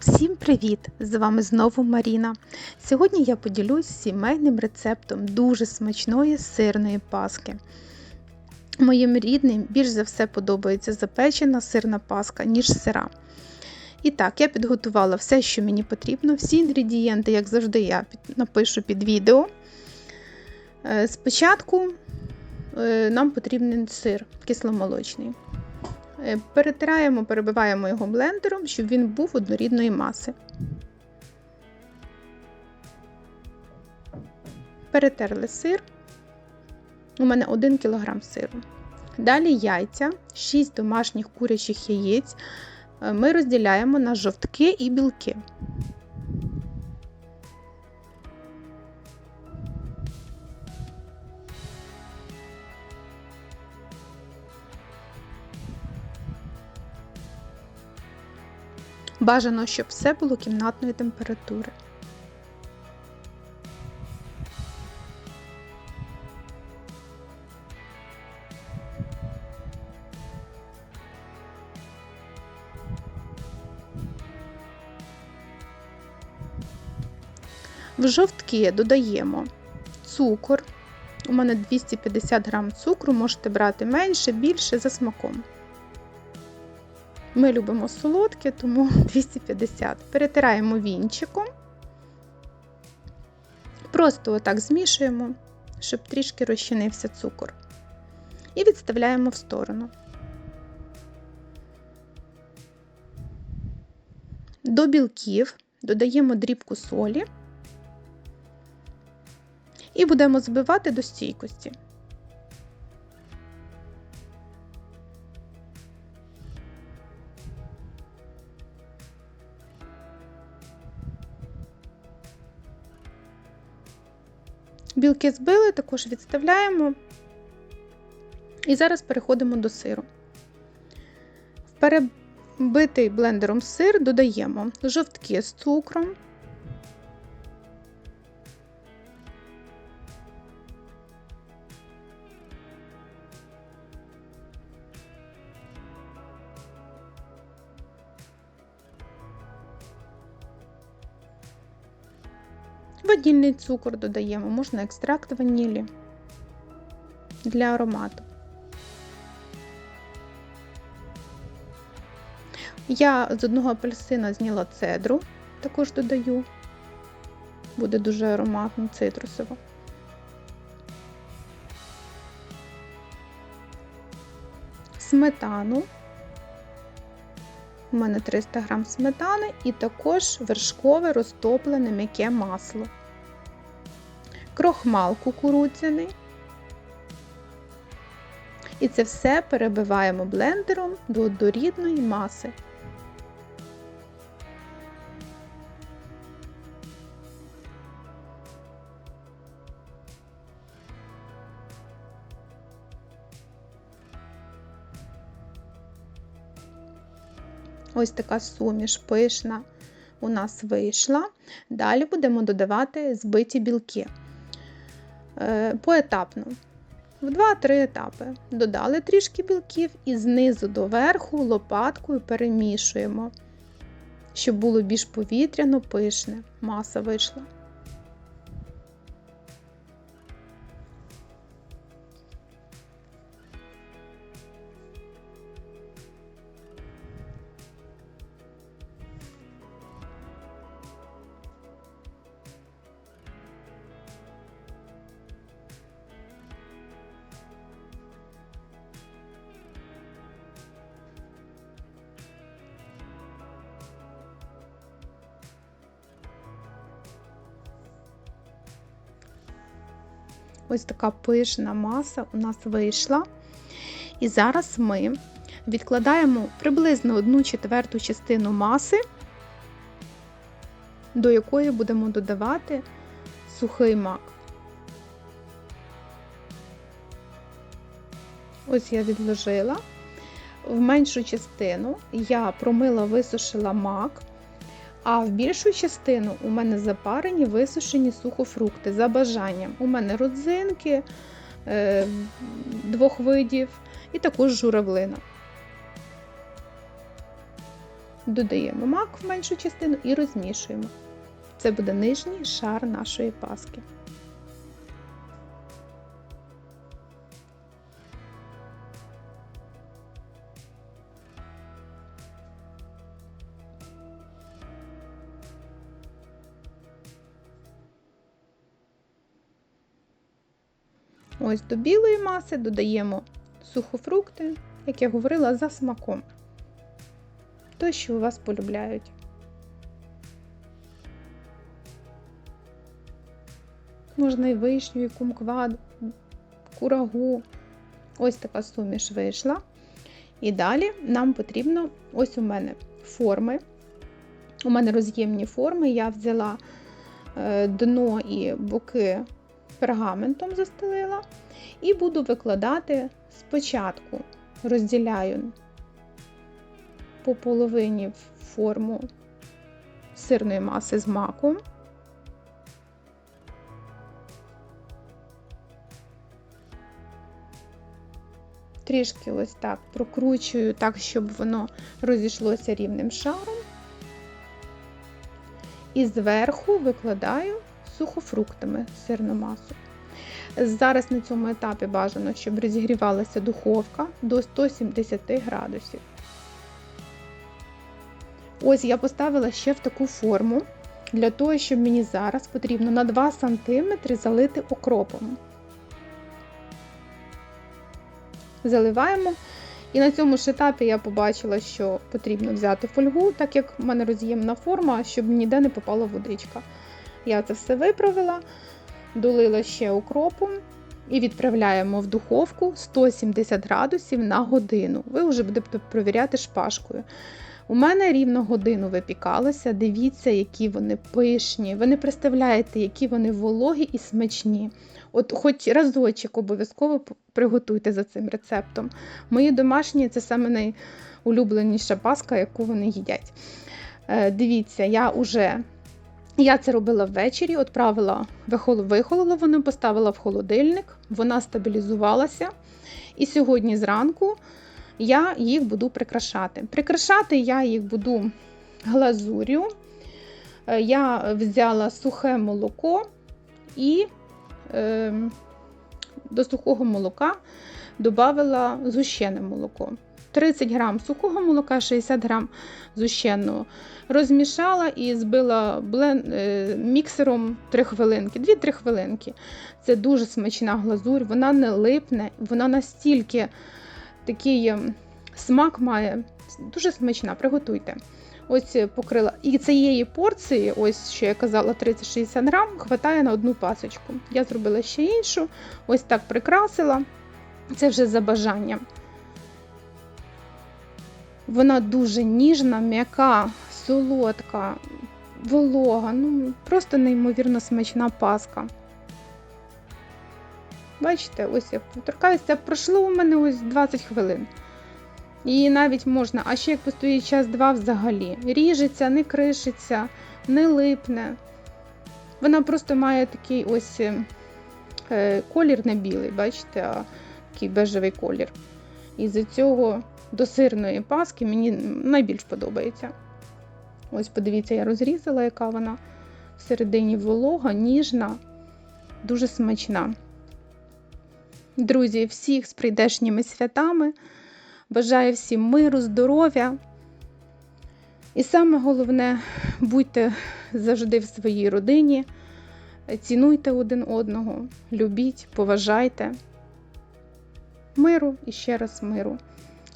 Всім привіт! З вами знову Маріна. Сьогодні я поділюсь сімейним рецептом дуже смачної сирної паски. Моїм рідним більш за все подобається запечена сирна паска, ніж сира. І так, я підготувала все, що мені потрібно. Всі інгредієнти, як завжди, я напишу під відео. Е, Спочатку е, нам потрібен сир кисломолочний. Е, Перетираємо, перебиваємо його блендером, щоб він був однорідної маси. Перетерли сир. У мене 1 кг сиру. Далі яйця, 6 домашніх курячих яєць. Е, Ми розділяємо на жовтки і білки. Бажано, щоб все було кімнатної температури. В жовтки додаємо цукор. У мене 250 грам цукру, можете брати менше, більше за смаком. Ми любимо солодке, тому 250. Перетираємо вінчиком. Просто отак змішуємо, щоб трішки розчинився цукор. І відставляємо в сторону. До білків додаємо дрібку солі і будемо збивати до стійкості. Білки збили, також відставляємо. І зараз переходимо до сиру. В перебитий блендером сир додаємо жовтки з цукром, Ванільний цукор додаємо, можна екстракт ванілі для аромату. Я з одного апельсина зняла цедру, також додаю, буде дуже ароматно, цитрусово. Сметану. У мене 300 г сметани і також вершкове розтоплене м'яке масло, крохмал кукурудзяний. І це все перебиваємо блендером до однорідної маси. Ось така суміш пишна у нас вийшла. Далі будемо додавати збиті білки поетапно. В 2-3 етапи. Додали трішки білків і знизу до верху лопаткою перемішуємо, щоб було більш повітряно пишне. Маса вийшла. Ось така пишна маса у нас вийшла. І зараз ми відкладаємо приблизно 1 четверту частину маси, до якої будемо додавати сухий мак. Ось я відложила. В меншу частину я промила, висушила мак, а в більшу частину у мене запарені висушені сухофрукти за бажанням. У мене родзинки е, двох видів і також журавлина. додаємо мак в меншу частину і розмішуємо. Це буде нижній шар нашої паски. Ось до білої маси додаємо сухофрукти, як я говорила, за смаком. То, що у вас полюбляють. Можна і вишню, і кумкват, курагу. Ось така суміш вийшла. І далі нам потрібно, ось у мене форми. У мене роз'ємні форми. Я взяла е, дно і боки пергаментом застелила. І буду викладати спочатку, розділяю по половині форму сирної маси з маком. Трішки ось так прокручую так, щоб воно розійшлося рівним шаром. І зверху викладаю сухофруктами сирну масу. Зараз на цьому етапі бажано, щоб розігрівалася духовка до 170 градусів. Ось я поставила ще в таку форму, для того, щоб мені зараз потрібно на 2 см залити окропом. Заливаємо. І на цьому ж етапі я побачила, що потрібно взяти фольгу, так як в мене роз'ємна форма, щоб ніде не попала водичка. Я це все виправила, долила ще укропом і відправляємо в духовку 170 градусів на годину. Ви вже будете провіряти шпажкою. У мене рівно годину випікалося. Дивіться, які вони пишні. Ви не представляєте, які вони вологі і смачні. От хоч разочок обов'язково приготуйте за цим рецептом. Мої домашні це саме найулюбленіша паска, яку вони їдять. Е, дивіться, я вже я це робила ввечері, відправила вихололо воно, поставила в холодильник, вона стабілізувалася. І сьогодні зранку я їх буду прикрашати. Прикрашати я їх буду глазур'ю. Е, я взяла сухе молоко і е, до сухого молока додала зущене молоко. 30 грам сухого молока, 60 грам зущеного. Розмішала і збила блен... Е, міксером 3 хвилинки, 2-3 хвилинки. Це дуже смачна глазурь, вона не липне, вона настільки такий ем, смак має, дуже смачна, приготуйте. Ось покрила. І цієї порції, ось що я казала, 30-60 грам, хватає на одну пасочку. Я зробила ще іншу, ось так прикрасила. Це вже за бажанням. Вона дуже ніжна, м'яка, солодка, волога, ну просто неймовірно смачна паска. Бачите, ось я торкаюся, пройшло у мене ось 20 хвилин. І навіть можна, а ще як постоїть час-два взагалі. Ріжеться, не кришиться, не липне. Вона просто має такий ось е, колір не білий, бачите, а такий бежевий колір. І з цього до сирної паски мені найбільш подобається. Ось, подивіться, я розрізала, яка вона всередині волога, ніжна, дуже смачна. Друзі, всіх з прийдешніми святами. Бажаю всім миру, здоров'я. І саме головне, будьте завжди в своїй родині, цінуйте один одного, любіть, поважайте. Миру і ще раз миру.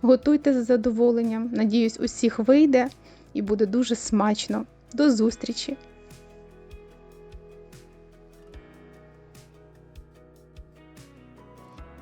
Готуйте з задоволенням. Надіюсь, усіх вийде і буде дуже смачно. До зустрічі!